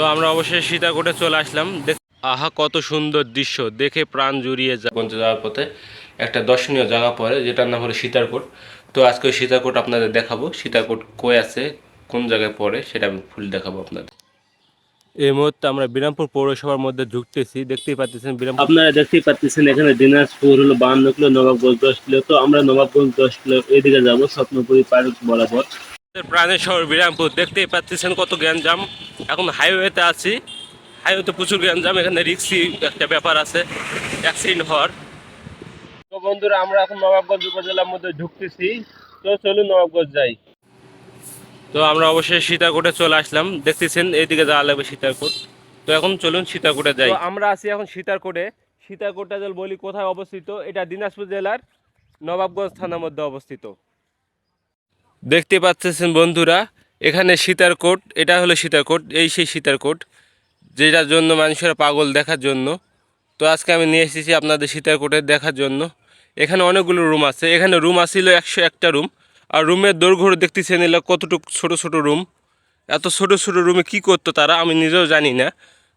তো আমরা অবশ্যই সীতাকোটে চলে আসলাম। আহা, কত সুন্দর দৃশ্য। দেখে প্রাণ জুড়িয়ে যায় যাওয়ার পথে একটা দর্শনীয় জায়গা পড়ে, যেটার নাম হলো সীতারকোট তো আজকে ওই সীতাকোট আপনাদের দেখাবো। সীতাকোট কই আছে, কোন জায়গায় পড়ে, সেটা আমি ফুল দেখাবো আপনাদের। এই মুহূর্তে আমরা বিরামপুর পৌরসভার মধ্যে ঢুকতেছি। দেখতেই পাচ্ছেন বিরামপুর আপনারা দেখতেই পাচ্ছেন এখানে দিনাজপুর হলো বাহান্ন কিলো, নবাবগঞ্জ দশ কিলো। তো আমরা নবাবগঞ্জ দশ কিলো, এদিকে যাব স্বপ্নপুরী পার্ক বরাবর। প্রাণের শহর বিরামপুর, দেখতেই পাচ্ছেন কত গ্যাঞ্জাম। এখন হাইওয়েতে আছি। হাইওয়েতে প্রচুর গ্যাঞ্জাম, এখানে রিক্সি একটা ব্যাপার আছে অ্যাক্সিডেন্ট হওয়ার। তো বন্ধুরা, আমরা এখন নবাবগঞ্জ উপজেলার মধ্যে ঢুকতেছি। তো চলুন নবাবগঞ্জ যাই। তো আমরা অবশ্যই সীতাকোটে চলে আসলাম। দেখতেছেন, এইদিকে যাওয়া লাগবে সীতাকোট। তো এখন চলুন সীতাকোটে যাই। আমরা আছি এখন সীতাকোটে। সীতাকোটটা বলি কোথায় অবস্থিত, এটা দিনাজপুর জেলার নবাবগঞ্জ থানার মধ্যে অবস্থিত। দেখতে পাচ্ছেন বন্ধুরা, এখানে সীতারকোট এটা হলো সীতারকোট এই সেই সীতারকোট যেটার জন্য মানুষেরা পাগল দেখার জন্য। তো আজকে আমি নিয়ে এসেছি আপনাদের সীতারকোটে দেখার জন্য। এখানে অনেকগুলো রুম আছে, এখানে রুম আসছিল একশো একটা রুম, আর রুমের দৈর্ঘ্য দেখতেছেন এগুলো কতটুকু ছোট ছোট রুম। এত ছোট ছোট রুমে কি করতো তারা, আমি নিজেও জানি না।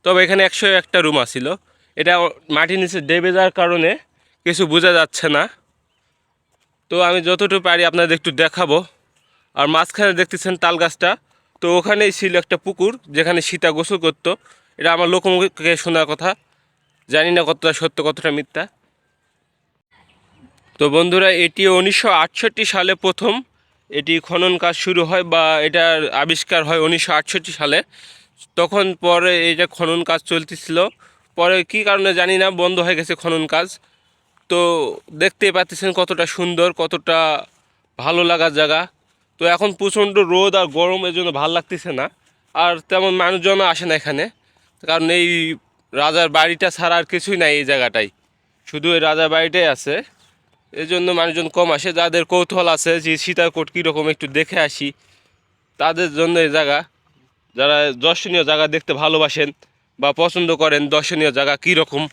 তবে এখানে একশো একটা রুম আসছিল এটা মাটির নিচে ডেবে যাওয়ার কারণে কিছু বোঝা যাচ্ছে না। তো আমি যতটুকু পারি আপনাদের একটু দেখাবো। আর মাঝখানে দেখতেছেন তাল গাছটা। তো ওখানেই ছিল একটা পুকুর যেখানে সীতা গোসল করতো। এটা আমার লোকমুখে শোনার কথা। জানি না কতটা সত্য, কতটা মিথ্যা। তো বন্ধুরা এটি উনিশশো আটষট্টি সালে প্রথম। এটি খনন কাজ শুরু হয় বা এটার আবিষ্কার হয় উনিশশো আটষট্টি সালে। তখন পরে এটা খনন কাজ চলতেছিল। পরে কি কারণে জানি না, বন্ধ হয়ে গেছে খনন কাজ। তো দেখতেই পাচ্ছেন কতটা সুন্দর, কতটা ভালো লাগার জায়গা। তো এখন প্রচণ্ড রোদ আর গরম এর জন্য ভালো লাগতেছে না। আর তেমন মানুষজনও আসে না এখানে, কারণ এই রাজার বাড়িটা ছাড়া আর কিছুই নাই এই জায়গাটাই শুধু এই রাজার বাড়িটাই আছে। এই জন্য মানুষজন কম আসে। যাদের কৌতূহল আছে যে সীতাকোট কীরকম একটু দেখে আসি, তাদের জন্য এই জায়গা। যারা দর্শনীয় জায়গা দেখতে ভালোবাসেন বা পছন্দ করেন, দর্শনীয় জায়গা কীরকম?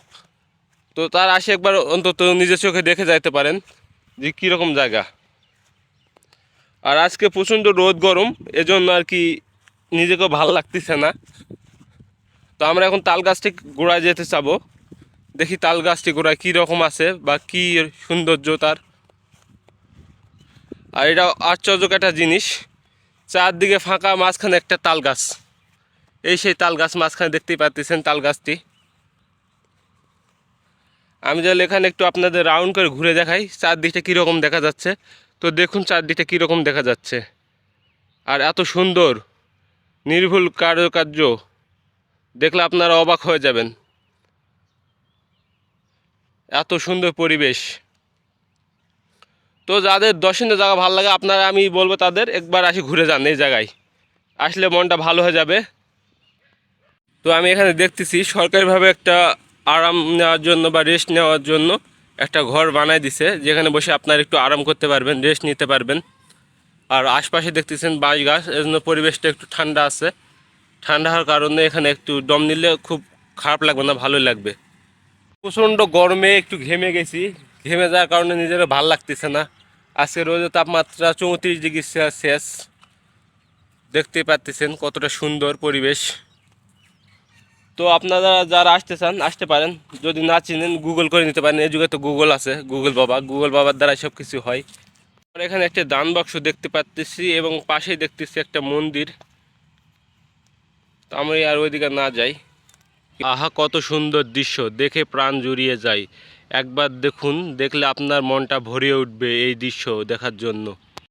তো তার আসে একবার, অন্তত নিজের চোখে দেখে যাইতে পারেন যে কীরকম জায়গা। আর আজকে প্রচণ্ড রোদ গরম, এজন্য আর কি নিজেকেও ভালো লাগতেছে না। তো আমরা এখন তাল গাছটি গোড়ায় যেতে চাবো। দেখি তাল গাছটি গোড়ায় কী রকম আছে বা কী সৌন্দর্য তার। আর এটা আশ্চর্যক একটা জিনিস, চারদিকে ফাঁকা মাঝখানে একটা তাল গাছ। এই সেই তাল গাছ মাঝখানে দেখতেই পাচ্ছেন তাল গাছটি। আমি তাহলে এখানে একটু আপনাদের রাউন্ড করে ঘুরে দেখাই, চারদিকটা কীরকম দেখা যাচ্ছে। তো দেখুন চারদিকটা কীরকম দেখা যাচ্ছে। আর এত সুন্দর, নির্ভুল কারুকার্য। দেখলে আপনারা অবাক হয়ে যাবেন। এত সুন্দর পরিবেশ। তো যাদের দর্শনীয় জায়গা ভালো লাগে, আপনারা আমি বলব তাদের, একবার আসি ঘুরে যান এই জায়গায়। আসলে মনটা ভালো হয়ে যাবে। তো আমি এখানে দেখতেছি, সরকারিভাবে একটা আরাম নেওয়ার জন্য বা রেস্ট নেওয়ার জন্য একটা ঘর বানায় দিছে, যেখানে বসে আপনারা একটু আরাম করতে পারবেন রেস্ট নিতে পারবেন। আর আশপাশে দেখতেছেন বাঁশ গাছ এর জন্য পরিবেশটা একটু ঠান্ডা আছে। ঠান্ডা হওয়ার কারণে এখানে একটু দম নিলে খুব খারাপ লাগবে না, ভালোই লাগবে। প্রচণ্ড গরমে একটু ঘেমে গেছি। ঘেমে যাওয়ার কারণে নিজের ভালো লাগতেছে না। আজকে রোদের তাপমাত্রা চৌত্রিশ ডিগ্রি সেলসিয়াস। দেখতেই পাচ্ছেন কতটা সুন্দর পরিবেশ। তো আপনারা যারা আসতে চান, আসতে পারেন। যদি না চিনেন গুগল করে নিতে পারেন। এই যুগে তো গুগল আছে গুগল বাবা। গুগল বাবার দ্বারা সব কিছু হয়। আর এখানে একটা দান বাক্স দেখতে পাচ্তেছি এবং পাশেই দেখতেছি একটা মন্দির। তো আমি আর ওইদিকে না যাই। আহা, কত সুন্দর দৃশ্য। দেখে প্রাণ জুড়িয়ে যায়। একবার দেখুন, দেখলে আপনার মনটা ভরিয়ে উঠবে এই দৃশ্য দেখার জন্য।